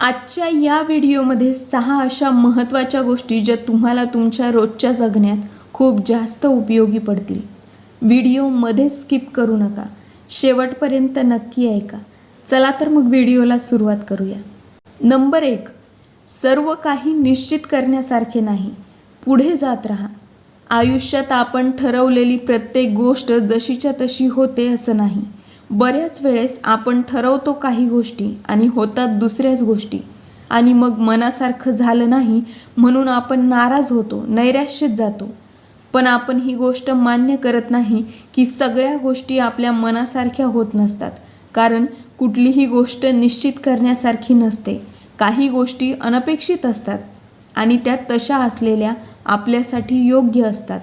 आजच्या या व्हिडिओमध्ये सहा अशा महत्त्वाच्या गोष्टी ज्या तुम्हाला तुमच्या रोजच्या जगण्यात खूप जास्त उपयोगी पडतील. व्हिडिओमध्ये स्किप करू नका. शेवटपर्यंत नक्की ऐका. चला तर मग व्हिडिओला सुरुवात करूया. नंबर एक सर्व काही निश्चित करण्यासारखे नाही. पुढे जात राहा. आयुष्यात आपण ठरवलेली प्रत्येक गोष्ट जशीच्या तशी होते असं नाही. बऱ्याच वेळेस आपण ठरवतो काही गोष्टी आणि होतात दुसऱ्याच गोष्टी. आणि मग मनासारखं झालं नाही म्हणून आपण नाराज होतो नैराश्यात जातो. पण आपण ही गोष्ट मान्य करत नाही की सगळ्या गोष्टी आपल्या मनासारख्या होत नसतात. कारण कुठलीही गोष्ट निश्चित करण्यासारखी नसते. काही गोष्टी अनपेक्षित असतात आणि त्या तशा असलेल्या आपल्यासाठी योग्य असतात.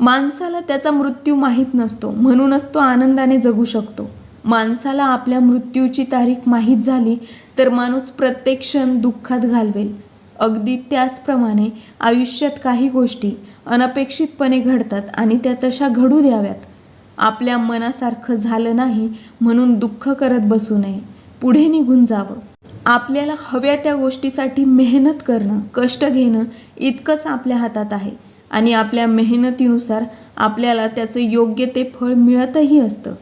माणसाला त्याचा मृत्यू माहीत नसतो म्हणूनच तो आनंदाने जगू शकतो. माणसाला आपल्या मृत्यूची तारीख माहीत झाली तर माणूस प्रत्येक क्षण दुःखात घालवेल. अगदी त्याचप्रमाणे आयुष्यात काही गोष्टी अनपेक्षितपणे घडतात आणि त्या तशा घडू द्याव्यात. आपल्या मनासारखं झालं नाही म्हणून दुःख करत बसू नये. पुढे निघून जावं. आपल्याला हव्या त्या गोष्टीसाठी मेहनत करणं कष्ट घेणं इतकंच आपल्या हातात आहे. आणि आपल्या मेहनतीनुसार आपल्याला त्याचं योग्य ते फळ मिळतही असतं.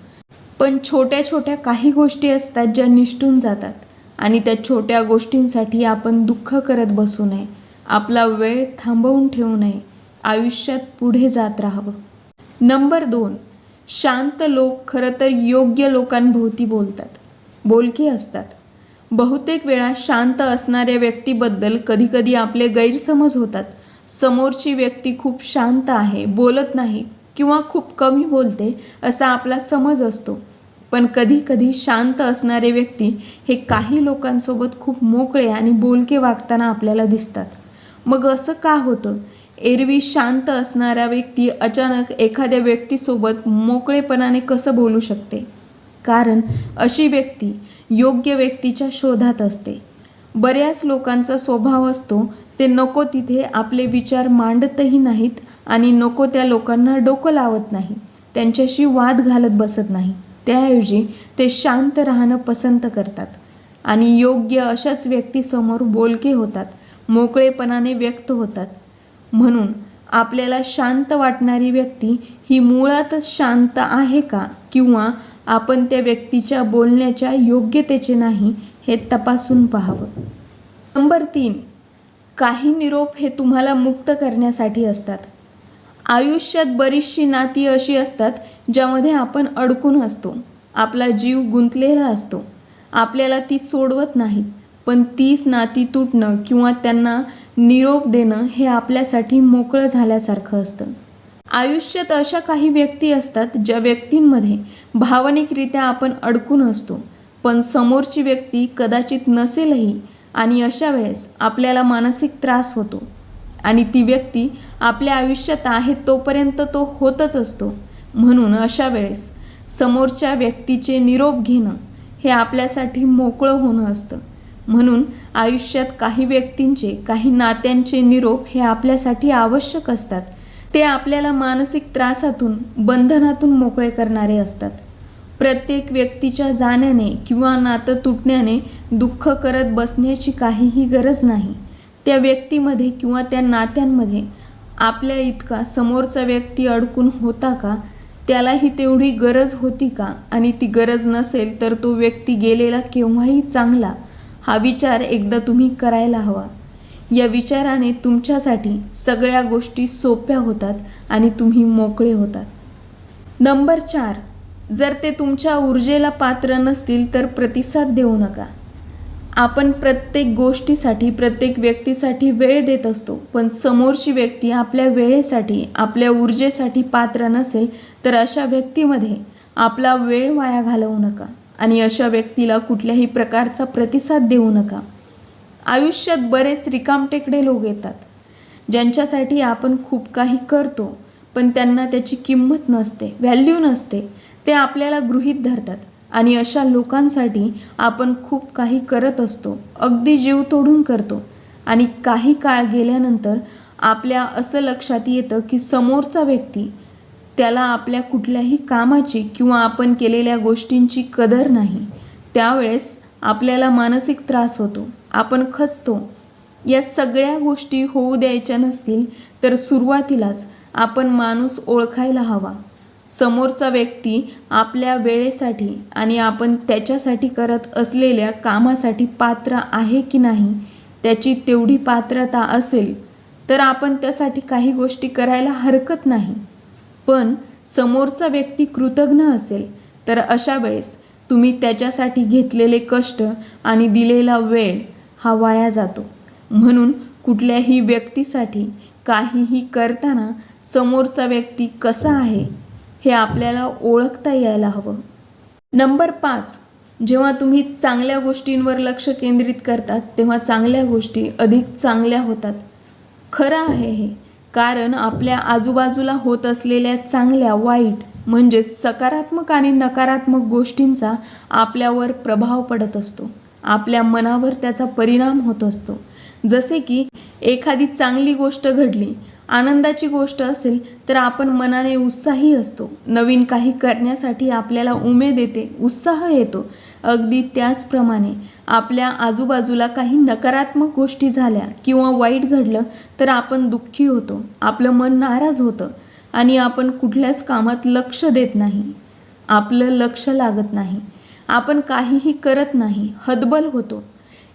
पण छोट्या छोट्या काही गोष्टी असतात ज्या निष्ठून जातात आणि त्या छोट्या गोष्टींसाठी आपण दुःख करत बसू नये. आपला वेळ थांबवून ठेवू नये. आयुष्यात पुढे जात राहावं. नंबर दोन. शांत लोक खरं तर योग्य लोकांभोवती बोलतात. बोलके असतात. बहुतेक वेळा शांत असणाऱ्या व्यक्तीबद्दल कधीकधी आपले गैरसमज होतात. समोरची व्यक्ती खूप शांत आहे बोलत नाही किंवा खूप कमी बोलते असा आपला समज असतो. पण कधी कधी शांत असणारे व्यक्ती हे काही लोकांसोबत खूप मोकळे आणि बोलके वागताना आपल्याला दिसतात. मग असं का होतं? एरवी शांत असणारा व्यक्ती अचानक एखाद्या व्यक्तीसोबत मोकळेपणाने कसं बोलू शकते? कारण अशी व्यक्ती योग्य व्यक्तीच्या शोधात असते. बऱ्याच लोकांचा स्वभाव असतो ते नको तिथे आपले विचार मांडतही नाहीत आणि नको त्या लोकांना डोकं लावत नाही. त्यांच्याशी वाद घालत बसत नाही. त्याऐवजी ते शांत राहणं पसंत करतात आणि योग्य अशाच व्यक्तीसमोर बोलके होतात मोकळेपणाने व्यक्त होतात. म्हणून आपल्याला शांत वाटणारी व्यक्ती ही मुळातच शांत आहे का किंवा आपण त्या व्यक्तीच्या बोलण्याच्या योग्यतेचे नाही हे तपासून पाहावं. नंबर तीन. काही निरोप हे तुम्हाला मुक्त करण्यासाठी असतात. आयुष्यात बरीचशी नाती अशी असतात ज्यामध्ये आपण अडकून असतो. आपला जीव गुंतलेला असतो. आपल्याला ती सोडवत नाहीत पण तीच नाती तुटणं किंवा त्यांना निरोप देणं हे आपल्यासाठी मोकळं झाल्यासारखं असतं. आयुष्यात अशा काही व्यक्ती असतात ज्या व्यक्तींमध्ये भावनिकरित्या आपण अडकून असतो पण समोरची व्यक्ती कदाचित नसेलही आणि अशा वेळेस आपल्याला मानसिक त्रास होतो. आणि ती व्यक्ती आपल्या आयुष्यात आहे तोपर्यंत तो होतच असतो. म्हणून अशा वेळेस समोरच्या व्यक्तीचे निरोप घेणं हे आपल्यासाठी मोकळं होणं असतं. म्हणून आयुष्यात काही व्यक्तींचे काही नात्यांचे निरोप हे आपल्यासाठी आवश्यक असतात. ते आपल्याला मानसिक त्रासातून बंधनातून मोकळे करणारे असतात. प्रत्येक व्यक्तीच्या जाण्याने किंवा नातं तुटण्याने दुःख करत बसण्याची काहीही गरज नाही. त्या व्यक्तीमध्ये किंवा त्या नात्यांमध्ये आपल्या इतका समोरचा व्यक्ती अडकून होता का? त्यालाही तेवढी गरज होती का? आणि ती गरज नसेल तर तो व्यक्ती गेलेला केव्हाही चांगला? हा विचार एकदा तुम्ही करायला हवा. या विचाराने तुमच्यासाठी सगळ्या गोष्टी सोप्या होतात आणि तुम्ही मोकळे होतात. नंबर चार. जर ते तुमच्या ऊर्जेला पात्र नसतील तर प्रतिसाद देऊ नका. आपण प्रत्येक गोष्टीसाठी प्रत्येक व्यक्तीसाठी वेळ देत असतो पण समोरची व्यक्ती आपल्या वेळेसाठी आपल्या ऊर्जेसाठी पात्र नसेल तर अशा व्यक्तीमध्ये आपला वेळ वाया घालवू नका आणि अशा व्यक्तीला कुठल्याही प्रकारचा प्रतिसाद देऊ नका. आयुष्यात बरेच रिकामटेकडे लोक येतात ज्यांच्यासाठी आपण खूप काही करतो पण त्यांना त्याची किंमत नसते व्हॅल्यू नसते. ते आपल्याला गृहीत धरतात आणि अशा लोकांसाठी आपण खूप काही करत असतो अगदी जीव तोडून करतो. आणि काही काळ गेल्यानंतर आपल्या असं लक्षात येतं की समोरचा व्यक्ती त्याला आपल्या कुठल्याही कामाची किंवा आपण केलेल्या गोष्टींची कदर नाही. त्यावेळेस आपल्याला मानसिक त्रास होतो आपण खचतो. या सगळ्या गोष्टी होऊ द्यायच्या नसतील तर सुरुवातीलाच आपण माणूस ओळखायला हवा. समोरचा व्यक्ती आपल्या वेळेसाठी आणि आपण त्याच्यासाठी करत असलेल्या कामासाठी पात्र आहे की नाही त्याची तेवढी पात्रता असेल तर आपण त्यासाठी काही गोष्टी करायला हरकत नाही. पण समोरचा व्यक्ती कृतज्ञ असेल तर अशा वेळेस तुम्ही त्याच्यासाठी घेतलेले कष्ट आणि दिलेला वेळ हा वाया जातो. म्हणून कुठल्याही व्यक्तीसाठी काहीही करताना समोरचा व्यक्ती कसा आहे हे आपल्याला ओळखता यायला हवं. नंबर पाच जेव्हा तुम्ही चांगल्या गोष्टींवर लक्ष केंद्रित करतात तेव्हा चांगल्या गोष्टी अधिक चांगल्या होतात. खरं आहे हे कारण आपल्या आजूबाजूला होत असलेल्या चांगल्या वाईट म्हणजेच सकारात्मक आणि नकारात्मक गोष्टींचा आपल्यावर प्रभाव पडत असतो. आपल्या मनावर त्याचा परिणाम होत असतो. जसे की एखादी चांगली गोष्ट घडली आनंदाची गोष्ट असेल तर आपण मनाने उत्साही असतो. नवीन काही करण्यासाठी आपल्याला उमेद येते उत्साह येतो. अगदी त्याचप्रमाणे आपल्या आजूबाजूला काही नकारात्मक गोष्टी झाल्या किंवा वाईट घडलं तर आपण दुःखी होतो आपलं मन नाराज होतं आणि आपण कुठल्याच कामात लक्ष देत नाही. आपलं लक्ष लागत नाही. आपण काहीही करत नाही हतबल होतो.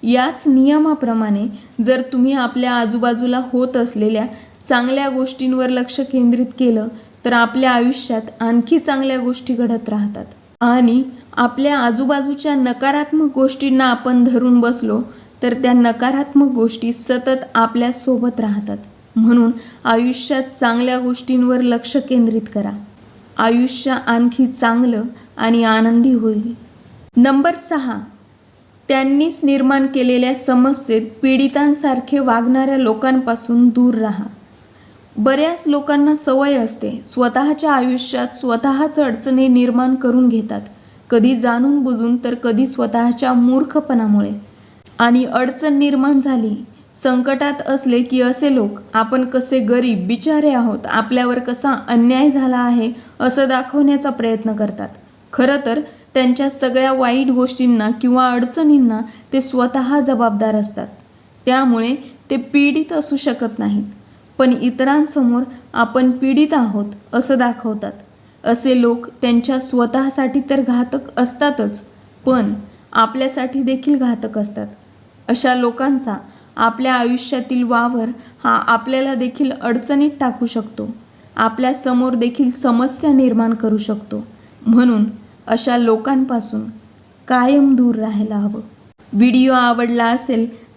याच नियमाप्रमाणे जर तुम्ही आपल्या आजूबाजूला होत असलेल्या चांगल्या गोष्टींवर लक्ष केंद्रित केलं तर आपल्या आयुष्यात आणखी चांगल्या गोष्टी घडत राहतात. आणि आपल्या आजूबाजूच्या नकारात्मक गोष्टींना आपण धरून बसलो तर त्या नकारात्मक गोष्टी सतत आपल्यासोबत राहतात. म्हणून आयुष्यात चांगल्या गोष्टींवर लक्ष केंद्रित करा. आयुष्य आणखी चांगलं आणि आनंदी होईल. नंबर सहा. त्यांनीच निर्माण केलेल्या समस्येत पीडितांसारखे वागणाऱ्या लोकांपासून दूर राहा. बऱ्याच लोकांना सवय असते स्वतःच्या आयुष्यात स्वतःच अडचणी निर्माण करून घेतात. कधी जाणून बुजून तर कधी स्वतःच्या मूर्खपणामुळे. आणि अडचण निर्माण झाली संकटात असले की असे लोक आपण कसे गरीब बिचारे आहोत आपल्यावर कसा अन्याय झाला आहे? असं दाखवण्याचा प्रयत्न करतात. खरं तर त्यांच्या सगळ्या वाईट गोष्टींना किंवा अडचणींना ते स्वतः जबाबदार असतात. त्यामुळे ते पीडित असू शकत नाहीत. पण इतरांसमोर आपण पीडित आहोत असं दाखवतात. असे लोक त्यांच्या स्वतःसाठी तर घातक असतातच पण आपल्यासाठी देखील घातक असतात. अशा लोकांचा आपल्या आयुष्यातील वावर हा आपल्याला देखील अडचणीत टाकू शकतो. आपल्यासमोर देखील समस्या निर्माण करू शकतो. म्हणून अशा लोकांपासून कायम दूर राहायला हवं. व्हिडिओ आवडला असेल